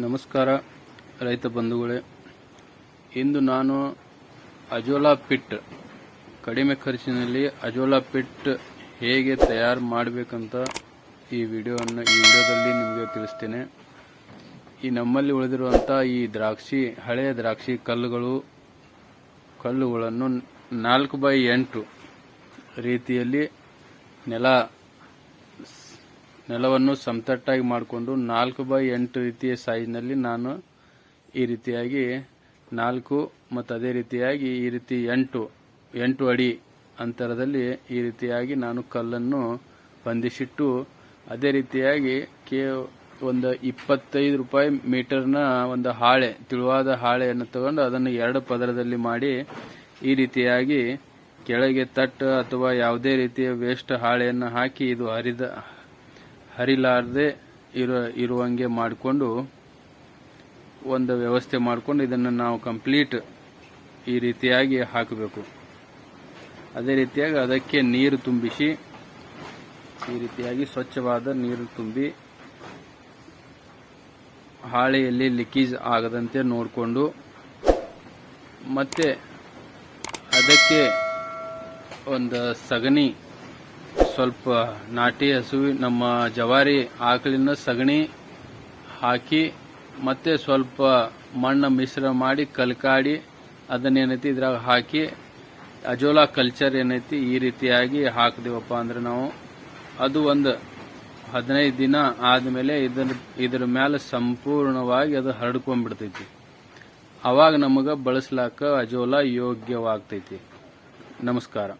ನಮಸ್ಕಾರ, ರೈತ ಬಂಧುಗಳೇ. ಇಂದು ನಾನು ಅಜೋಲಾ ಪಿಟ್, ಕಡಿಮೆ ಖರ್ಚಿನಲ್ಲಿ ಅಜೋಲಾ ಪಿಟ್ ಹೇಗೆ ತಯಾರು ಮಾಡಬೇಕಂತ ಈ ವಿಡಿಯೋವನ್ನು, ಈ ವಿಡಿಯೋದಲ್ಲಿ ನಿಮಗೆ ತಿಳಿಸ್ತೇನೆ. ಈ ನಮ್ಮಲ್ಲಿ ಉಳಿದಿರುವಂಥ ಈ ದ್ರಾಕ್ಷಿ, ಹಳೆಯ ದ್ರಾಕ್ಷಿ ಕಲ್ಲುಗಳು, ಕಲ್ಲುಗಳನ್ನು ನಾಲ್ಕು ಬೈ ಎಂಟು ರೀತಿಯಲ್ಲಿ ನೆಲ ನೆಲವನ್ನು ಸಮತಟ್ಟಾಗಿ ಮಾಡಿಕೊಂಡು ನಾಲ್ಕು ಬೈ ಎಂಟು ರೀತಿಯ ಸೈಜ್ನಲ್ಲಿ ನಾನು ಈ ರೀತಿಯಾಗಿ ನಾಲ್ಕು ಮತ್ತು ಅದೇ ರೀತಿಯಾಗಿ ಈ ರೀತಿ ಎಂಟು ಎಂಟು ಅಡಿ ಅಂತರದಲ್ಲಿ ಈ ರೀತಿಯಾಗಿ ನಾನು ಕಲ್ಲನ್ನು ಬಂಧಿಸಿಟ್ಟು ಅದೇ ರೀತಿಯಾಗಿ ಕೇ ಒಂದು ಇಪ್ಪತ್ತೈದು ರೂಪಾಯಿ ಮೀಟರ್ನ ಒಂದು ಹಾಳೆ, ತಿಳುವಾದ ಹಾಳೆಯನ್ನು ತಗೊಂಡು ಅದನ್ನು ಎರಡು ಪದರದಲ್ಲಿ ಮಾಡಿ ಈ ರೀತಿಯಾಗಿ ಕೆಳಗೆ ತಟ್ಟು ಅಥವಾ ಯಾವುದೇ ರೀತಿಯ ವೇಸ್ಟ್ ಹಾಳೆಯನ್ನು ಹಾಕಿ ಇದು ಹರಿದ ಹರಿಲಾರದೆ ಇರೋ, ಇರುವಂಗೆ ಮಾಡಿಕೊಂಡು ಒಂದು ವ್ಯವಸ್ಥೆ ಮಾಡಿಕೊಂಡು ಇದನ್ನು ನಾವು ಕಂಪ್ಲೀಟ್ ಈ ರೀತಿಯಾಗಿ ಹಾಕಬೇಕು. ಅದೇ ರೀತಿಯಾಗಿ ಅದಕ್ಕೆ ನೀರು ತುಂಬಿಸಿ, ಈ ರೀತಿಯಾಗಿ ಸ್ವಚ್ಛವಾದ ನೀರು ತುಂಬಿ ಹಾಳೆಯಲ್ಲಿ ಲಿಕೀಜ್ ಆಗದಂತೆ ನೋಡಿಕೊಂಡು, ಮತ್ತೆ ಅದಕ್ಕೆ ಒಂದು ಸಗಣಿ ಸ್ವಲ್ಪ ನಾಟಿ ಹಸುವಿ, ನಮ್ಮ ಜವಾರಿ ಆಕಳಿನ ಸಗಣಿ ಹಾಕಿ ಮತ್ತೆ ಸ್ವಲ್ಪ ಮಣ್ಣು ಮಿಶ್ರ ಮಾಡಿ ಕಲ್ಕಾಡಿ ಅದನ್ನೇನೈತಿ ಇದ್ರಾಗ ಹಾಕಿ, ಅಜೋಲಾ ಕಲ್ಚರ್ ಏನೈತಿ ಈ ರೀತಿಯಾಗಿ ಹಾಕಿದೆವಪ್ಪ ಅಂದ್ರೆ ನಾವು ಅದು ಒಂದು ಹದಿನೈದು ದಿನ ಆದಮೇಲೆ ಇದರ ಇದ್ರ ಮೇಲೆ ಸಂಪೂರ್ಣವಾಗಿ ಅದು ಹರಡ್ಕೊಂಡ್ಬಿಡ್ತೈತಿ. ಅವಾಗ ನಮಗೆ ಬಳಸ್ಲಾಕ ಅಜೋಲಾ ಯೋಗ್ಯವಾಗ್ತೈತಿ. ನಮಸ್ಕಾರ.